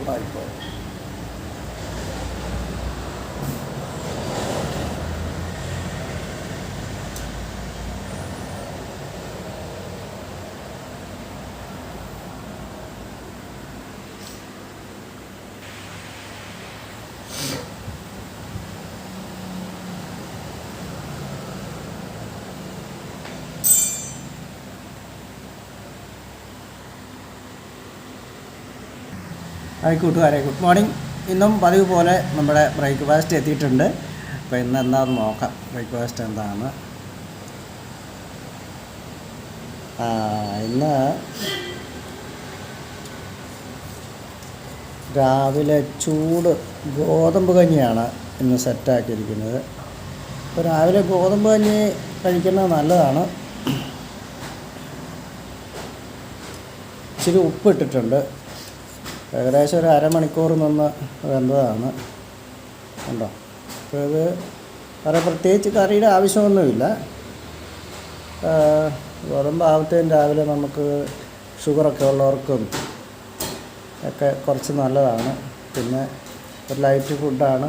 Right. Hi കൂട്ടുകാരെ good morning. ഇന്നും പതിവ് പോലെ നമ്മുടെ ബ്രേക്ക്ഫാസ്റ്റ് എത്തിയിട്ടുണ്ട്. അപ്പോൾ ഇന്ന് എന്താണെന്ന് നോക്കാം. ബ്രേക്ക്ഫാസ്റ്റ് എന്താണ്? ഇന്ന് രാവിലെ ചൂട് ഗോതമ്പ് കഞ്ഞിയാണ് ഇന്ന് സെറ്റാക്കിയിരിക്കുന്നത്. അപ്പോൾ രാവിലെ ഗോതമ്പ് കഞ്ഞി കഴിക്കുന്നത് നല്ലതാണ്. ഇച്ചിരി ഉപ്പ് ഇട്ടിട്ടുണ്ട് ഏകദേശം ഒരു അരമണിക്കൂർ നിന്ന് വെന്തതാണ് ഉണ്ടോ അപ്പോൾ ഇത് വേറെ പ്രത്യേകിച്ച് കറിയുടെ ആവശ്യമൊന്നുമില്ല. ഗോതമ്പ് ആവത്തേം രാവിലെ നമുക്ക് ഷുഗറൊക്കെ ഉള്ളവർക്കും ഒക്കെ കുറച്ച് നല്ലതാണ്. പിന്നെ ഒരു ലൈറ്റ് ഫുഡാണ്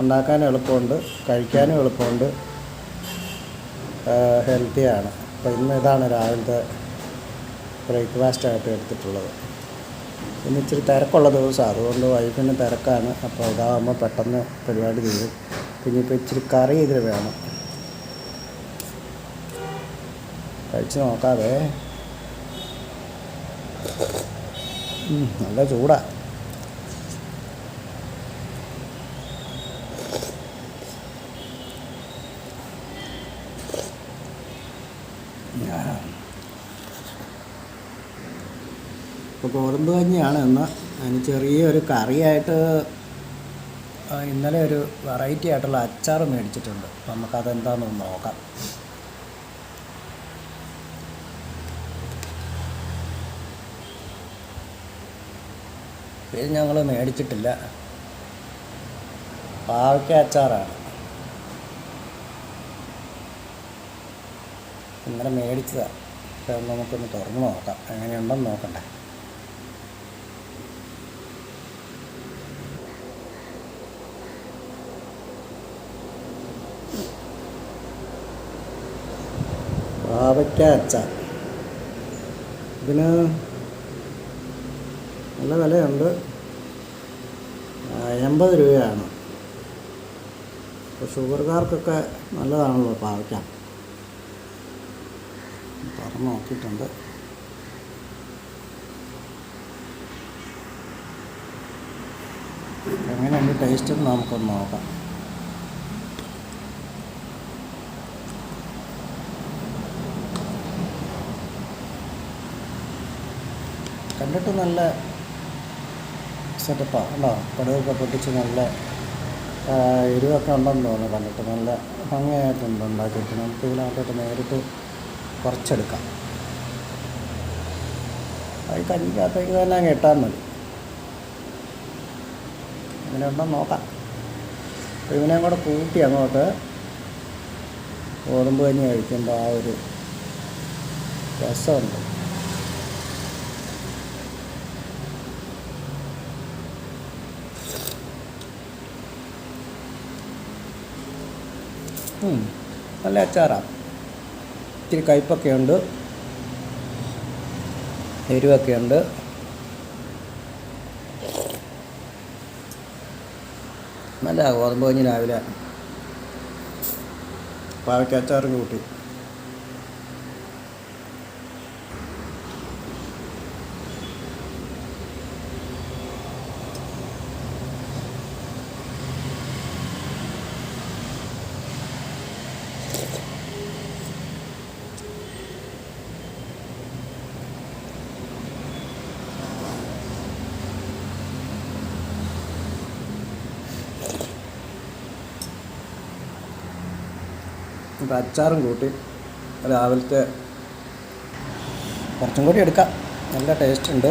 ഉണ്ടാക്കാൻ എളുപ്പമുണ്ട് കഴിക്കാനും എളുപ്പമുണ്ട്. ഹെൽത്തിയാണ് അപ്പോൾ ഇന്ന് ഇതാണ് രാവിലത്തെ ബ്രേക്ക്ഫാസ്റ്റ് ആയിട്ട് എടുത്തിട്ടുള്ളത്. ഇന്ന് ഇച്ചിരി തിരക്കുള്ള ദിവസമാണ് അതുകൊണ്ട് വൈഫിന് തിരക്കാണ്. അപ്പോൾ ഇതാകുമ്പോൾ പെട്ടെന്ന് പരിപാടി തീരും. പിന്നെ ഇപ്പോൾ ഇച്ചിരി കറി ഇതിൽ വേണം. കഴിച്ച് നോക്കാതെ നല്ല ചൂടാ ആ ഇപ്പോൾ ഗോതമ്പ് കഞ്ഞിയാണ് ഇന്ന് അതിന് ചെറിയൊരു കറിയായിട്ട് ഇന്നലെ ഒരു വെറൈറ്റി ആയിട്ടുള്ള അച്ചാർ മേടിച്ചിട്ടുണ്ട്. നമുക്കതെന്താണെന്ന് നോക്കാം. ഇത് ഞങ്ങൾ മേടിച്ചിട്ടില്ല. പാവയ്ക്ക അച്ചാറാണ്. ഇന്നലെ മേടിച്ചതാണ് നമുക്കൊന്ന് തുറന്നു നോക്കാം. എങ്ങനെയുണ്ടെന്ന് നോക്കണ്ടേ. പാവയ്ക്ക അച്ചാർ. ഇതിന് നല്ല വിലയുണ്ട്. എൺപത് രൂപയാണ്. ഇപ്പോൾ ഷുഗർകാർക്കൊക്കെ നല്ലതാണല്ലോ പാവയ്ക്ക. തുറന്ന് നോക്കിയിട്ടുണ്ട്. എങ്ങനെയുണ്ട് ടേസ്റ്റ് നമുക്കൊന്ന് നോക്കാം. കണ്ടിട്ട് നല്ല സെറ്റപ്പാണ് ഉണ്ടോ പടവൊക്കെ പൊട്ടിച്ച് നല്ല എരിവൊക്കെ ഉണ്ടെന്ന് തോന്നുന്നു കണ്ടിട്ട്. നല്ല ഭംഗിയായിട്ടുണ്ട് ഉണ്ടാക്കിയിട്ട്. നമുക്ക് ഇതിനകത്തോട്ട് നേരിട്ട് കുറച്ചെടുക്കാം. അത് കഞ്ഞിക്കകത്തേക്ക് തന്നെ അങ്ങ് ഇട്ടാൽ മതി. അങ്ങനെ ഉണ്ടെന്ന് നോക്കാം. അപ്പോൾ ഇവനെയും കൂടെ കൂട്ടി അങ്ങോട്ട് ഗോതമ്പ് കഞ്ഞി കഴിക്കുമ്പോൾ ആ ഒരു രസമുണ്ട്. നല്ല അച്ചാറാണ് ഇത്തിരി കയ്പൊക്കെ ഉണ്ട് എരിവൊക്കെ ഉണ്ട് നല്ല ഗോതമ്പ് കഞ്ഞി രാവിലെ. പാവയ്ക്ക അച്ചാറും കൂട്ടി. ഇപ്പം അച്ചാറും കൂട്ടി രാവിലത്തെ കുറച്ചും കൂടി എടുക്കാം. നല്ല ടേസ്റ്റ് ഉണ്ട്.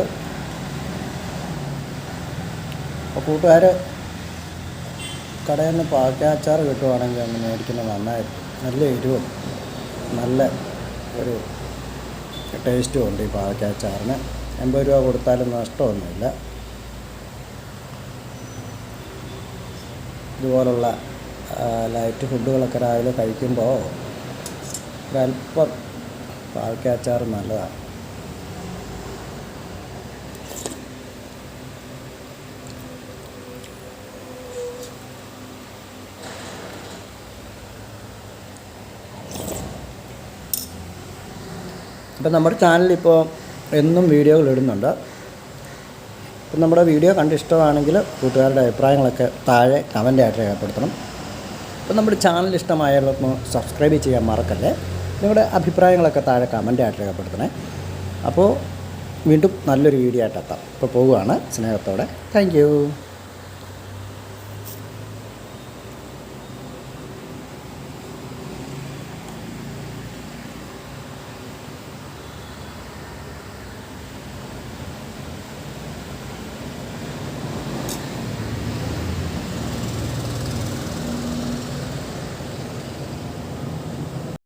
അപ്പോൾ കൂട്ടുകാർ കടയിൽ നിന്ന് പാക്ക അച്ചാർ കിട്ടുവാണെങ്കിൽ ഒന്ന് മേടിക്കുന്നത് നന്നായിരിക്കും. നല്ല എരിവും നല്ല ഒരു ടേസ്റ്റും ഉണ്ട് ഈ പാവയ്ക്ക അച്ചാറിന്. എൺപത് രൂപ കൊടുത്താലും നഷ്ടമൊന്നുമില്ല. ഇതുപോലുള്ള ലൈറ്റ് ഫുഡുകളൊക്കെ രാവിലെ കഴിക്കുമ്പോൾ ഒരല്പം പാവയ്ക്കാച്ചാർ നല്ലതാണ്. അപ്പം നമ്മുടെ ചാനലിപ്പോൾ എന്നും വീഡിയോകൾ ഇടുന്നുണ്ട്. അപ്പം നമ്മുടെ വീഡിയോ കണ്ട് ഇഷ്ടമാണെങ്കിൽ കൂട്ടുകാരുടെ അഭിപ്രായങ്ങളൊക്കെ താഴെ കമന്റായിട്ട് രേഖപ്പെടുത്തണം. അപ്പം നമ്മുടെ ചാനൽ ഇഷ്ടമായാലൊന്ന് സബ്സ്ക്രൈബ് ചെയ്യാൻ മറക്കല്ലേ. നിങ്ങളുടെ അഭിപ്രായങ്ങളൊക്കെ താഴെ കമന്റായിട്ട് രേഖപ്പെടുത്തണേ. അപ്പോൾ വീണ്ടും നല്ലൊരു വീഡിയോ ആയിട്ട് എത്താം. ഇപ്പോൾ പോവുകയാണ്. സ്നേഹത്തോടെ. താങ്ക്